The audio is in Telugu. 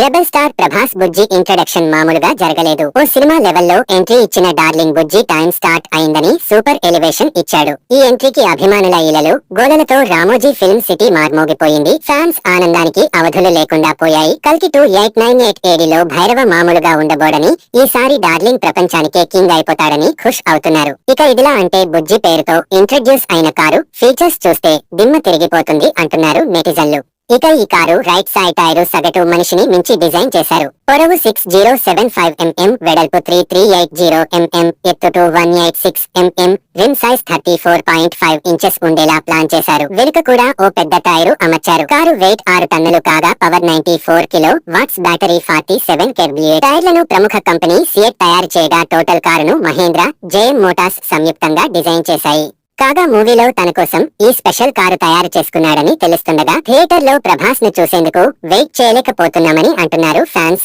Rebel star Prabhas Bujji introduction మామూలుగా జరగలేదు. ఓ సినిమా లెవెల్లో ఎంట్రీ ఇచ్చిన డార్లింగ్ బుజ్జి టైం స్టార్ట్ అయిందని సూపర్ ఎలివేషన్ ఇచ్చాడు. ఈ ఎంట్రీకి అభిమానుల ఈలలు గోలలతో రామోజీ ఫిల్మ్ సిటీ మార్మోగిపోయింది. ఫ్యాన్స్ ఆనందానికి అవధులు లేకుండా పోయాయి. కల్కి టూ ఎయిట్ నైన్ ఎయిట్ ఏడిలో భైరవ మామూలుగా ఉండబోడని ఈసారి డార్లింగ్ ప్రపంచానికే కింగ్ అయిపోతాడని ఖుష్ అవుతున్నారు. ఇక ఇదిలా అంటే బుజ్జి పేరుతో ఇంట్రడ్యూస్ అయిన కారు ఫీచర్స్ చూస్తే దిమ్మ తిరిగిపోతుంది అంటున్నారు నెటిజన్లు. ఇక ఈ కారు రైట్ సైడ్ టైరు సగటు మనిషిని మించి డిజైన్ చేశారు. పొడవు six zero seven five MM వెడల్పు three three eight zero MM ఎత్తు two one eight six mm rim size thirty four point five inches ఉండేలా ప్లాన్ చేశారు. వెనుక కూడా ఓ పెద్ద టైరు అమర్చారు. కారు వెయిట్ ఆరు టన్నులు కాగా power ninety four kilo watts battery forty seven కెబ్లియే టైర్లను ప్రముఖ కంపెనీ సియట్ తయారు చేయగా టోటల్ కారును మహేంద్ర జేఎం మోటార్స్ సంయుక్తంగా డిజైన్ చేశాయి. కాగా మూవీలో తన కోసం ఈ స్పెషల్ కారు తయారు చేసుకున్నాడని తెలుస్తుండగా థియేటర్లో ప్రభాస్ను చూసేందుకు వెయిట్ చేయలేకపోతున్నామని అంటున్నారు ఫ్యాన్స్.